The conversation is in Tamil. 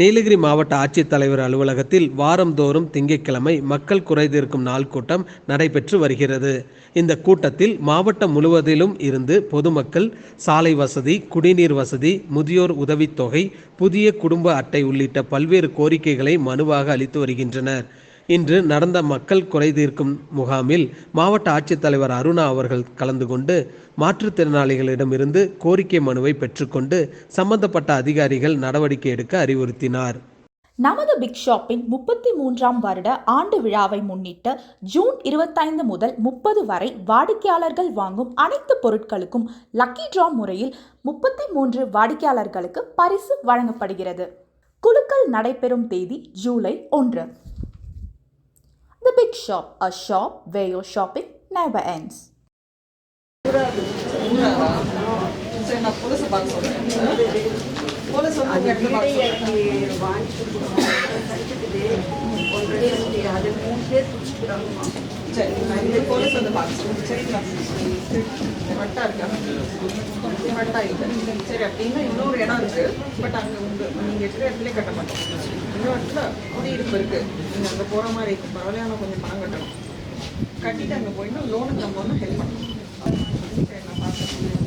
நீலகிரி மாவட்ட ஆட்சித்தலைவர் அலுவலகத்தில் வாரந்தோறும் திங்கட்கிழமை மக்கள் குறைதீர்க்கும் நாள் கூட்டம் நடைபெற்று வருகிறது. இந்த கூட்டத்தில் மாவட்டம் முழுவதிலும் இருந்து பொதுமக்கள் சாலை வசதி குடிநீர் வசதி முதியோர் உதவித்தொகை புதிய குடும்ப அட்டை உள்ளிட்ட பல்வேறு கோரிக்கைகளை மனுவாக அளித்து வருகின்றனர். இன்று நடந்த மக்கள் குறைதீர்க்கும் முகாமில் மாவட்ட ஆட்சித்தலைவர் அருணா அவர்கள் கலந்து கொண்டு மாற்றுத்திறனாளிகளிடமிருந்து கோரிக்கை மனுவை பெற்றுக்கொண்டு சம்பந்தப்பட்ட அதிகாரிகள் நடவடிக்கை எடுக்க அறிவுறுத்தினார். நமது பிக் ஷாப்பின் முப்பத்தி மூன்றாம் வருட ஆண்டு விழாவை முன்னிட்டு ஜூன் இருபத்தைந்து முதல் முப்பது வரை வாடிக்கையாளர்கள் வாங்கும் அனைத்து பொருட்களுக்கும் லக்கி டிரா முறையில் முப்பத்தி மூன்று வாடிக்கையாளர்களுக்கு பரிசு வழங்கப்படுகிறது. குலுக்கல் நடைபெறும் தேதி ஜூலை ஒன்று. big shop, a shop where your shopping never ends. சரி நான் புதுசு போலீஸ் வந்து எட்டு பார்க்க சரி நான் இந்த போலீஸ் வந்து பார்க்க சொல்றேன் சரிங்களா வட்டா இருக்கா வட்டா இல்லை சரி அப்படின்னா இன்னொரு இடம் இருக்குது பட் அங்கே உங்க நீங்கள் இருக்கிற இடத்துல கட்ட மாட்டோம் இன்னொரு இடத்துல குடியிருப்பு இருக்குது நீங்கள் அங்கே போகிற மாதிரி இருக்கு பரவாயில்ல ஆனால் கொஞ்சம் பணம் கட்டணும் கட்டிட்டு அங்கே போயின்னா லோனுக்கு நம்ம வந்து ஹெல்ப் பண்ணணும் சரி நான் பார்த்துக்கிறேன்